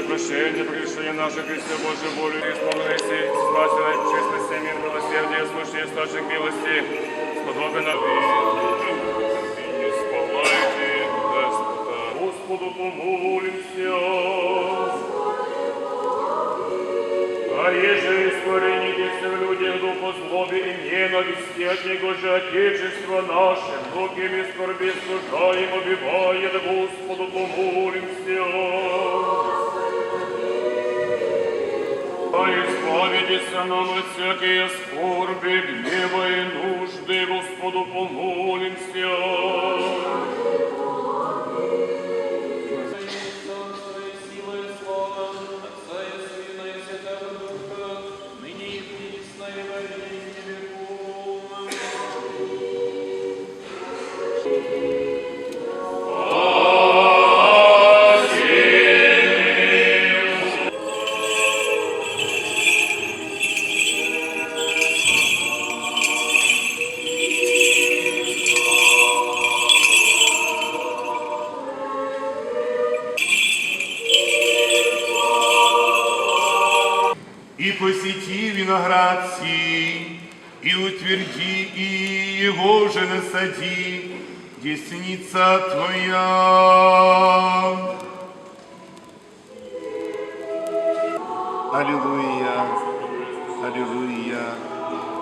и просящее прощение, прегрешение наше, Христе Божие волю, и исполненности, спасенной честности, мир, милосердие, слушание, источник милости, сподобен на Не спалайте, Господа. Господу помолимся. А еже искоренитесь в людях духу злобы и ненависти от него же Отечество наше, многими скорби служаем, обивает Господу помолимся. Избавитесь нам от всякие скорби, гнева и нужды, Господу помолимся. И посети виноград сей, и утверди, и его же насади, десница твоя. Аллилуйя, аллилуйя,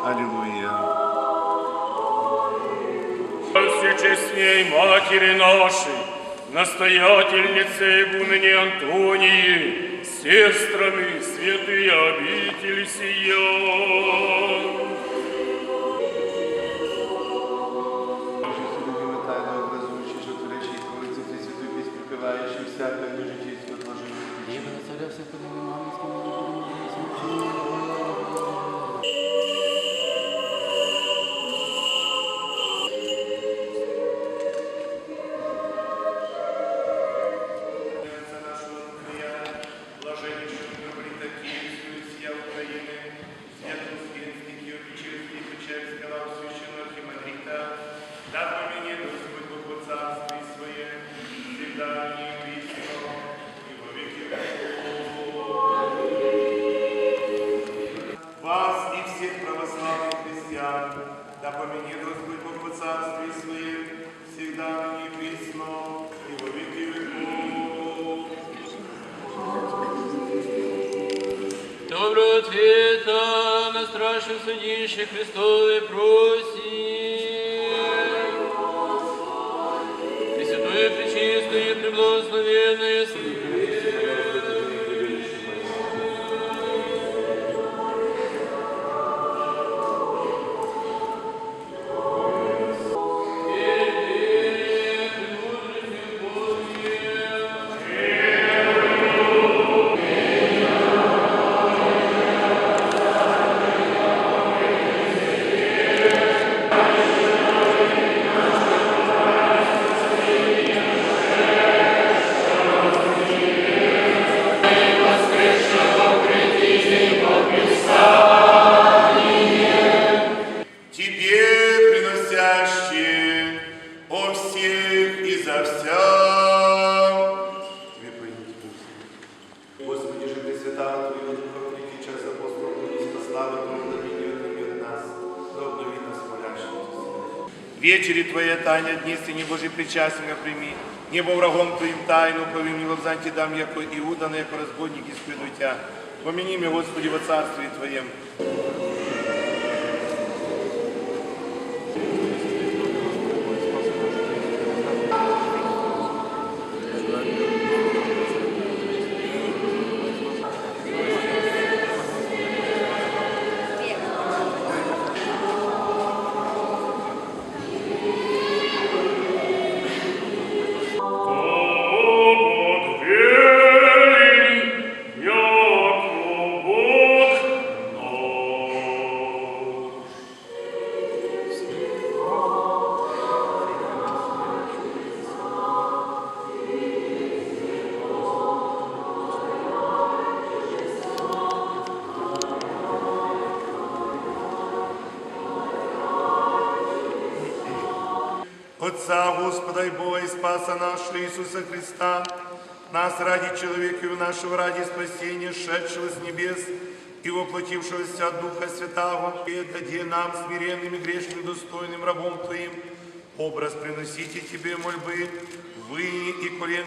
аллилуйя. всечестней Матери нашей, настоятельнице Игумени Антонии, сестрами святые обители сия. Боже, любимый тайну образующий, что творящий творится, ты святую песнь припевающий, всякое житейство вечно, и во веки веков. Доброго ответа на страшном судище Христове просим. Пресвятую, Пречистую, Преблагословенную, Тебе приносящие о всех и за вся. Тебе Бог. Господи же Пресвятая Твоего Духа, великий час апостолов Христа, Твою, да придет и от нас, да обнови нас, молящимся. Вечери Твоя тайна, дни не Божий причастника прими. Небо врагом Твоим тайну, повим не в обзанте дам, яко Иуда, на яко разбойник исповеду Тя. Помяни меня, Господи, во Царстве Твоем. Отца Господа и Бога и Спаса нашего Иисуса Христа, нас ради человека и нашего ради спасения, шедшего с небес и воплотившегося от Духа Святого, и даде нам, смиренным и грешным, достойным рабом Твоим, образ приносите Тебе мольбы, вы и колен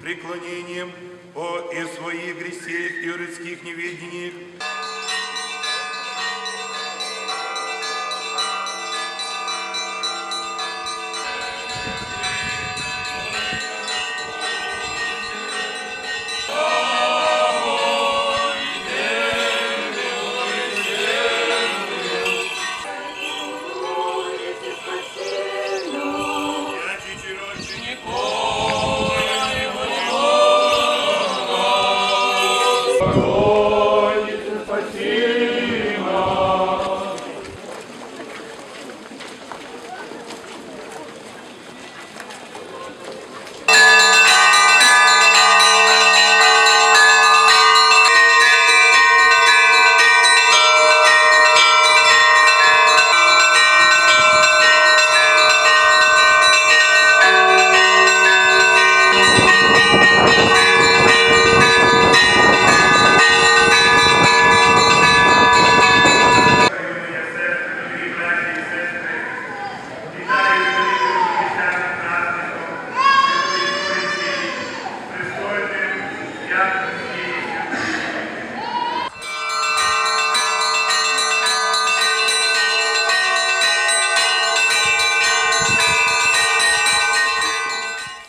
преклонением о и своих грехах и людских неведениях,